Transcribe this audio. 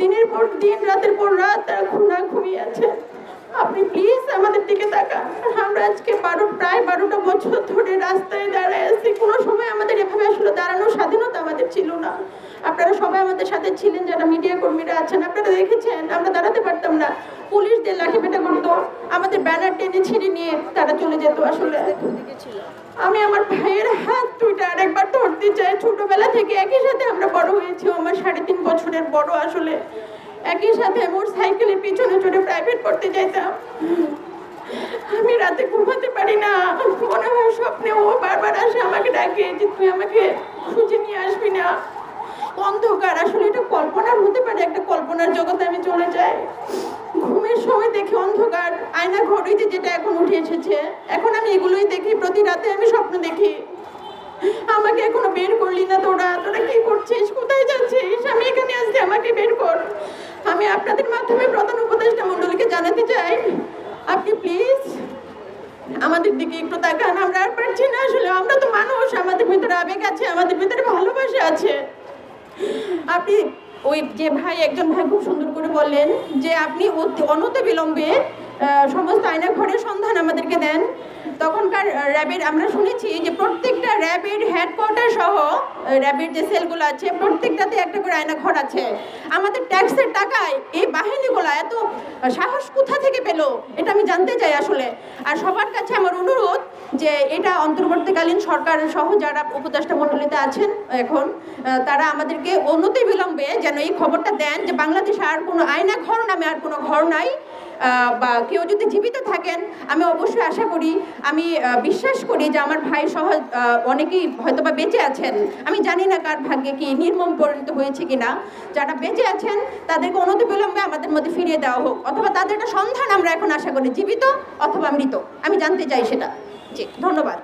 দিনের পর দিন, রাতের পর রাত তারা খুনা ঘুমিয়ে আছে। আপনি প্লিজ আমাদের দিকে তাকান। আমরা আজকে বারো, প্রায় বারোটা বছর ধরে রাস্তায় দাঁড়ায় আছি। কোনো সময় আমাদের এভাবে আসলে দাঁড়ানোর স্বাধীনতা আমাদের ছিল না আপনারা সবাই আমাদের সাথে ছিলেন যারা মিডিয়া কর্মীরা আছেন, আপনারা দেখেছেন, আমরা দাঁড়াতে পারতাম না। পুলিশদের লাঠি পেটা করতো, আমাদের ব্যানার টেনে ছিঁড়ে নিয়ে তারা চলে যেত আসলে। আমি আমার ভাইয়ের হাত দুইটা আরেকবার ধরতে চাই। ছোটবেলা থেকে একই সাথে আমরা বড় হয়েছি আমার সাড়ে তিন বছরের বড় আসলে। একই সাথে মোর সাইকেলের পিছনে চড়ে প্রাইভেট পড়তে যাইতাম। আমি রাতে ঘুমাতে পারি না। মনে হয় স্বপ্নে ও বারবার আসে আমাকে ডাকে যে তুই আমাকে খুঁজে নিয়ে আসবি না। অন্ধকার। আসলে এটা কল্পনার হতে পারে, একটা কল্পনার জগতে আমি চলে যাই। ঘুমের সময় দেখি অন্ধকার আয়না ঘড়িতে যেটা এখন উঠে এসেছে। এখন আমি এগুলোই দেখি, প্রতি রাতে আমি স্বপ্ন দেখি। আমাকে এখনও বের করলি না তোরা তোরা কি করছিস? কোথায় যাচ্ছিস? আমি এখানে আসছি, আমাকে বের কর। আমি আপনাদের মাধ্যমে প্রধান উপদেষ্টা মণ্ডলীকে জানাতে চাই। আপনি প্লিজ আমাদের দিকে একটু তাকান, আমরা আর পারছি না আসলে। আমরা তো মানুষ, আমাদের ভিতরে আবেগ আছে, আমাদের ভিতরে ভালোবাসা আছে। আপনি ওই যে ভাই, একজন ভাই খুব সুন্দর করে বললেন যে আপনি অনতি বিলম্বে সমস্ত আয়না ঘরের সন্ধান আমাদেরকে দেন। তখনকার র্যাবের আমরা শুনেছি যে প্রত্যেকটা র্যাবের হেডকোয়ার্টার সহ র্যাবের যে সেলগুলো আছে, প্রত্যেকটাতে একটা করে আয়না ঘর আছে। আমাদের ট্যাক্সের টাকায় এই বাহিনীগুলো এত সাহস কোথা থেকে পেল, এটা আমি জানতে চাই আসলে। আর সবার কাছে আমার অনুরোধ যে এটা অন্তর্বর্তীকালীন সরকার সহ যারা উপদেষ্টা মণ্ডলীতে আছেন এখন তারা আমাদেরকে অনতি বিলম্বে যেন এই খবরটা দেন যে বাংলাদেশে আর কোনো আয়না ঘর নামে আর কোনো ঘর নাই। বা কেউ যদি জীবিত থাকেন, আমি অবশ্যই আশা করি, আমি বিশ্বাস করি যে আমার ভাই সহ অনেকেই হয়তো বা বেঁচে আছেন। আমি জানি না কার ভাগ্যে কি নির্মম পরিণত হয়েছে কি না যারা বেঁচে আছেন, তাদেরকে অনতিবিলম্বে আমাদের মধ্যে ফিরিয়ে দেওয়া হোক। অথবা তাদের একটা সন্ধান আমরা এখন আশা করি, জীবিত অথবা মৃত। আমি জানতে চাই সেটা। জি, ধন্যবাদ।